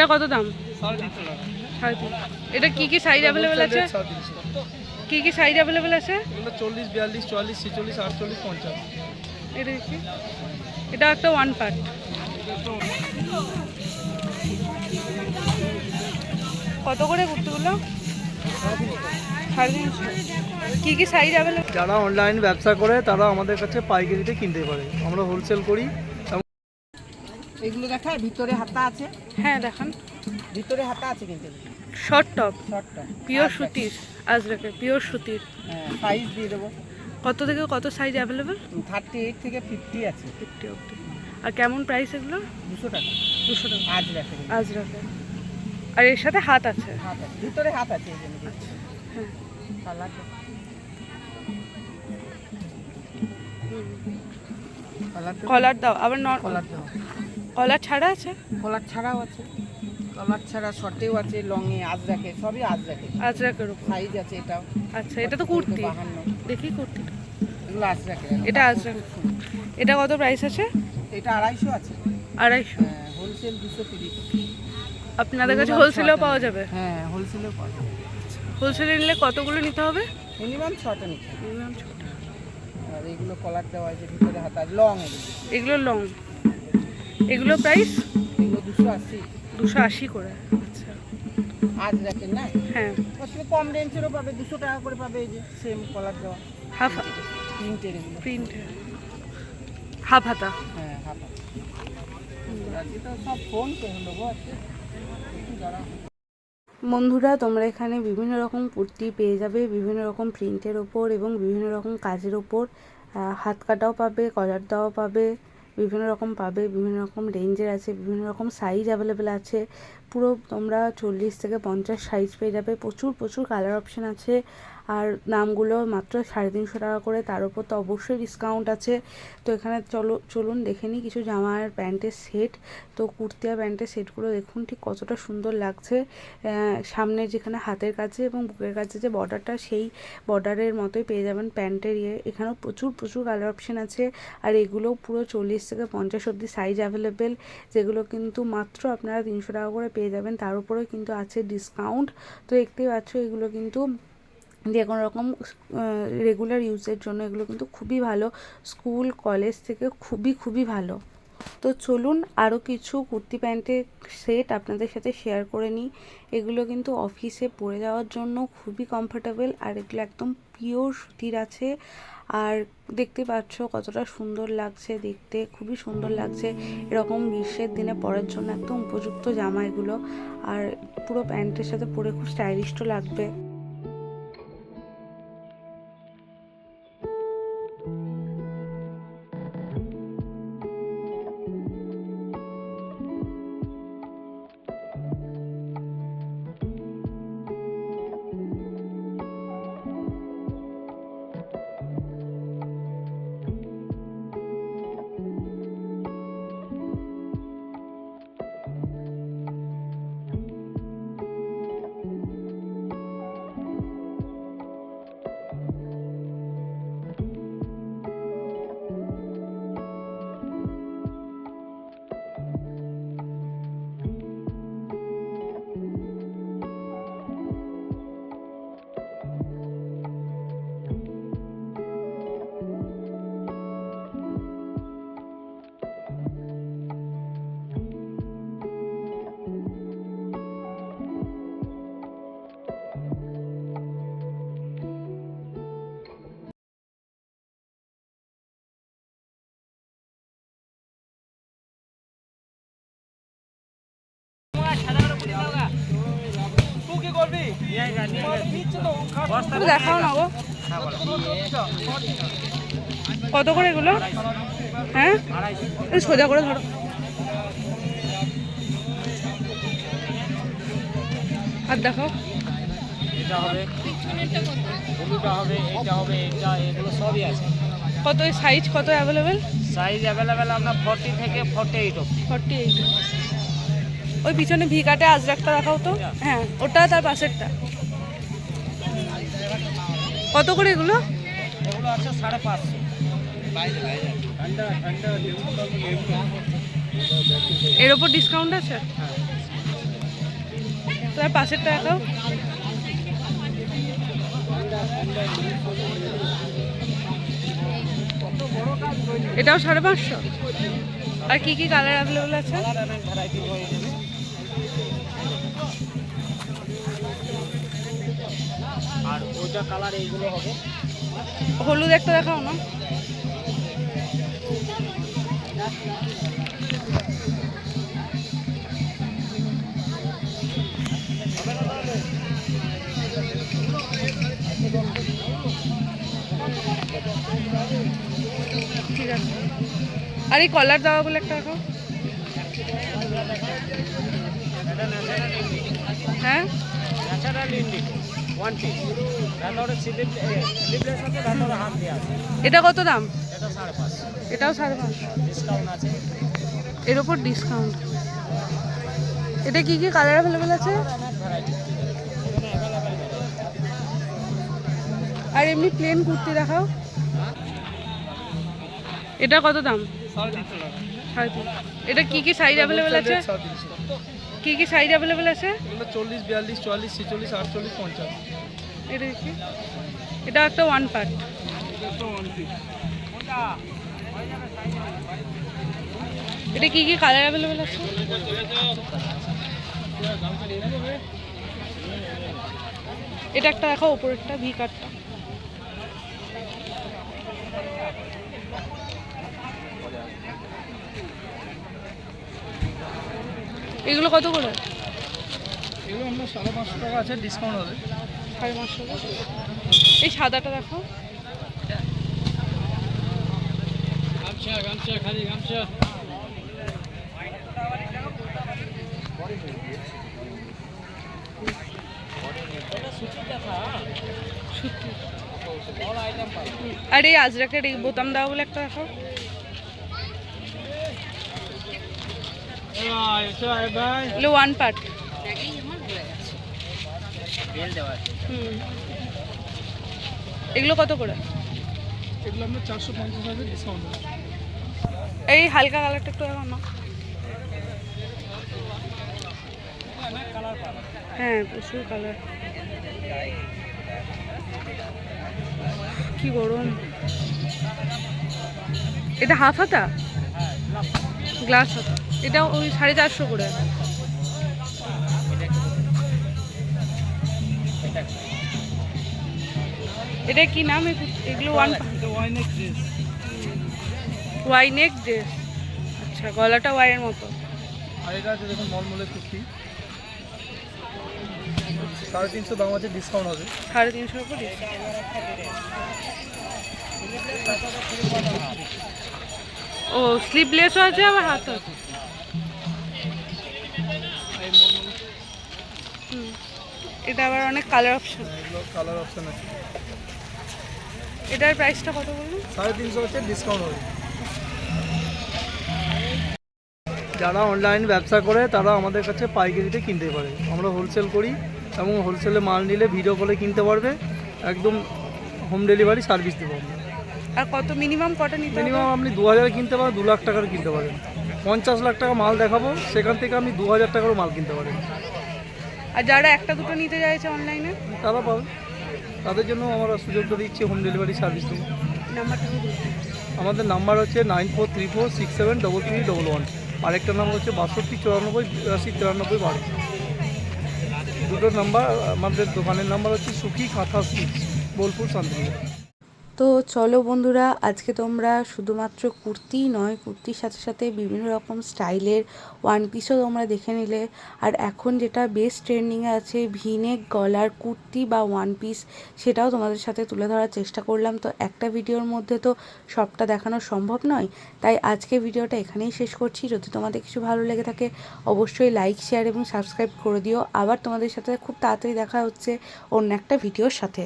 এটা কত দাম? এটা কি কি সাইজ অ্যাভেলেবেল আছে? কি কি সাইজ অ্যাভেলেবেল আছে? চল্লিশ বিয়াল্লিশ চুয়াল্লিশ ছেচল্লিশ আটচল্লিশ পঞ্চাশ। এটা এটা একটা ওয়ান পার্ট কত করে কুর্তিগুলো কী কী সাইজ অ্যাভেলেবেল যারা অনলাইন ব্যবসা করে তারা আমাদের কাছে পাইকারিতে কিনতে পারে। আমরা হোলসেল করি। এগুলো দেখা ভিতরে হাতা আছে। হ্যাঁ দেখান। ভিতরে হাতা আছে কিন্তু শর্ট টপ? শর্টটা পিওর সুতির আজরাকে পিওর সুতির। হ্যাঁ সাইজ দিয়ে দেবো। কত থেকে কত সাইজ অ্যাভেলেবেল থার্টি এইট থেকে ফিফটি আছে। ফিফটি অব্দি আর কেমন প্রাইস এগুলো? দুশো টাকা। দুশো টাকা। আজ রাখে আজরাকে। আর এর সাথে হাত আছে? হাত আছে। ভিতরে হাত আছে আচ্ছা হ্যাঁ। কলার দাও। আবার নর কলার দাও। কলার ছাড়া আছে? কলার ছাড়াও আছে। কলার ছাড়া শর্টেও আছে লংয়ে আজ রাখে সবই আজ রাখে আজরাকের উপর। সাইজ আছে এটাও। আচ্ছা এটা তো কুর্তি। দেখি কুর্তিটা এগুলো আজ রাখে এটা আজরাক। এটা কত প্রাইস আছে? এটা আড়াইশো আছে। আড়াইশো। হ্যাঁ হোলসেল দুশো তিরিশ। আপনাদের কাছে হোলসেলেও পাওয়া যাবে? হ্যাঁ হোলসেলেও পাওয়া যাবে। হোলসেলে নিলে কতগুলো নিতে হবে? মিনিমাম ছটা নিচ্ছে মিনিমাম ছটা। আর এগুলো কলার দেওয়া আছে ভিতরে হাতা লং এগুলো লং। এগুলো প্রাইস দুশো আশি। দুশো আশি করে আচ্ছা। আজ রাখেন না? হ্যাঁ। কম রেঞ্জেরও পাবে দুশো টাকা করে পাবে এই যে সেম কলার দেওয়া। হাফ প্রিন্টের এগুলো। প্রিন্ট হাফ হাতা। হ্যাঁ হাতা। সব ফোন যারা বন্ধুরা তোমরা এখানে বিভিন্ন রকম কুর্তি পেয়ে যাবে বিভিন্ন রকম প্রিন্টের ওপর এবং বিভিন্ন রকম কাজের ওপর। হাত কাটাও পাবে কলার দেওয়াও পাবে। বিভিন্ন রকম পাবে, বিভিন্ন রকম রেঞ্জের আছে, বিভিন্ন রকম সাইজ অ্যাভেলেবেল আছে। পুরো তোমরা চল্লিশ থেকে পঞ্চাশ সাইজ পেয়ে যাবে। প্রচুর প্রচুর কালার অপশান আছে। আর দামগুলো মাত্র সাড়ে তিনশো টাকা করে, তার উপর তো অবশ্যই ডিসকাউন্ট আছে। তো এখানে চলো, চলুন দেখে নিই কিছু জামা আর প্যান্টের সেট তো কুর্তি আর প্যান্টের সেটগুলো দেখুন ঠিক কতটা সুন্দর লাগছে। সামনে যেখানে হাতের কাছে এবং বুকের কাছে যে বর্ডারটা সেই বর্ডারের মতোই পেয়ে যাবেন প্যান্টের ইয়ে। এখানেও প্রচুর প্রচুর কালার অপশন আছে। আর এগুলো পুরো চল্লিশ থেকে পঞ্চাশ অব্দি সাইজ অ্যাভেলেবেল যেগুলো কিন্তু মাত্র আপনারা তিনশো টাকা করে পেয়ে যাবেন। তার উপরেও কিন্তু আছে ডিসকাউন্ট তো দেখতেই পাচ্ছ, এগুলো কিন্তু যে কোনো রকম রেগুলার ইউজের জন্য এগুলো কিন্তু খুবই ভালো। স্কুল কলেজ থেকে খুবই খুবই ভালো। তো চলুন আরও কিছু কুর্তি প্যান্টের সেট আপনাদের সাথে শেয়ার করে নিই। এগুলো কিন্তু অফিসে পরে যাওয়ার জন্য খুবই কমফোর্টেবল আর এগুলো একদম পিওর সুতির আছে। আর দেখতে পাচ্ছ কতটা সুন্দর লাগছে দেখতে, খুবই সুন্দর লাগছে। এরকম গ্রীষ্মের দিনে পরার জন্য একদম উপযুক্ত জামা এগুলো। আর পুরো প্যান্টের সাথে পরে খুব স্টাইলিশও লাগবে। দেখাও না গো। কত করে এগুলো? হ্যাঁ? সোজা করে ধরো। আর দেখো এটা হবে ব্লুটা হবে এটা এগুলো সবই আছে। কত সাইজ কত অ্যাভেলেবেল সাইজ অ্যাভেলেবেল আপনার ফর্টি থেকে ফর্টি এইট অব্দি ফর্টি এইট ওই পিছনে ভি কাটে, আজরাকটা দেখাও তো। হ্যাঁ ওটা তার পাশেরটা। কত করে এগুলো? এর ওপর ডিসকাউন্ট আছে? তার পাশেরটা দেখাও। এটাও সাড়ে পাঁচশো? আর কি কি কালার আছে? আর ওইটা কালার এইগুলো হবে। হলুদ একটা দেখাও না। ঠিক আছে আর এই কলার দেওয়া বলে একটা দেখাও। হ্যাঁ? ওয়ান পিস ভেতরে স্লিপ স্লিপলেস আছে ভেতরে হাত দেওয়া আছে। এটা কত দাম? এটা সাড়ে পাঁচ। এটাও সাড়ে পাঁচশো ডিসকাউন্ট আছে। এর ওপর ডিসকাউন্ট এটা কি কি কালার অ্যাভেলেবেল আছে? আর এমনি প্লেন কুর্তি দেখাও। এটা কত দাম? সাড়ে তিনশো এটা কি কি সাইজ অ্যাভেলেবেল আছে? কি কি সাইজ অ্যাভেলেবেল আছে? এগুলো চল্লিশ বিয়াল্লিশ চুয়াল্লিশ ছেচল্লিশ আটচল্লিশ পঞ্চাশ। এটা দেখি এটা একটা ওয়ান পার্ট এটা কি কি কালার অ্যাভেলেবেল আছে? এটা একটা দেখো ওপরেরটা ভি কাটটা এগুলো কত করে? এগুলো আমরা সাড়ে পাঁচশো টাকা আছে ডিসকাউন্ট হবে। সাড়ে পাঁচশো এই সাদাটা দেখো। গামছা গামছা খালি গামছা। আর এই আজরাকের এই বোতাম দেওয়া বলে একটা দেখো। এগুলো ওয়ান পার্ট হুম। এগুলো কত করে? এগুলো চারশো পঞ্চাশ ডিসকাউন্ট এই হালকা কালারটা একটু দেখো না। হ্যাঁ প্রচুর কালার। কি গরম। এটা হাফ হাতা? গ্লাস হাতা। এটা ওই সাড়ে চারশো করে। এটা কি নাম? এগু- এগুলো ওয়ান ওয়াইনেক ড্রেস আচ্ছা গলাটা ওয়াইয়ের মতো। আর এটা আছে দেখুন কুর্তি। সাড়ে তিনশো দাম আছে ডিসকাউন্ট হবে। সাড়ে তিনশোর উপর ও স্লিভলেসও আছে আবার হাতও আছে? এটা আবার অনেক কালার অপশন কালার অপশান আছে। এটার প্রাইসটা কত বলুন? সাড়ে তিনশো হচ্ছে ডিসকাউন্ট হবে যারা অনলাইন ব্যবসা করে তারা আমাদের কাছে পাইকারিতে কিনতে পারে। আমরা হোলসেল করি এবং হোলসেলে মাল নিলে ভিডিও কলে কিনতে পারবে। একদম হোম ডেলিভারি সার্ভিস দেবো আমরা। আর কত মিনিমাম কটা নিতে মিনিমাম আপনি দু হাজার কিনতে পারেন দু লাখ টাকার কিনতে পারেন। পঞ্চাশ লাখ টাকা মাল দেখাবো সেখান থেকে আপনি দু হাজার টাকারও মাল কিনতে পারেন। আর যারা একটা দুটো নিতে চাইছে অনলাইনে? তারা পাবে। তাদের জন্য আমরা সুযোগটা দিচ্ছি হোম ডেলিভারি সার্ভিস দেবো। নাম্বারটা আমাদের নাম্বার হচ্ছে nine four three four six seven double three double one. আরেকটা নাম্বার হচ্ছে বাষট্টি চুরানব্বই বিরাশি তিরানব্বই বারো। দুটো নাম্বার আমাদের দোকানের নাম্বার হচ্ছে সুখী কাঁথা সিক্স বোলপুর শান্তিনগর তো চলো বন্ধুরা, আজকে তোমরা শুধুমাত্র কুর্তি নয়, কুর্তির সাথে সাথে বিভিন্ন রকম স্টাইলের ওয়ান পিসও তোমরা দেখে নিলে। আর এখন যেটা বেস্ট ট্রেন্ডিংয়ে আছে ভিনেক গলার কুর্তি বা ওয়ান পিস সেটাও তোমাদের সাথে তুলে ধরার চেষ্টা করলাম। তো একটা ভিডিওর মধ্যে তো সবটা দেখানো সম্ভব নয়, তাই আজকে ভিডিওটা এখানেই শেষ করছি। যদি তোমাদের কিছু ভালো লেগে থাকে, অবশ্যই লাইক শেয়ার এবং সাবস্ক্রাইব করে দিও। আবার তোমাদের সাথে খুব তাড়াতাড়ি দেখা হচ্ছে অন্য একটা ভিডিওর সাথে।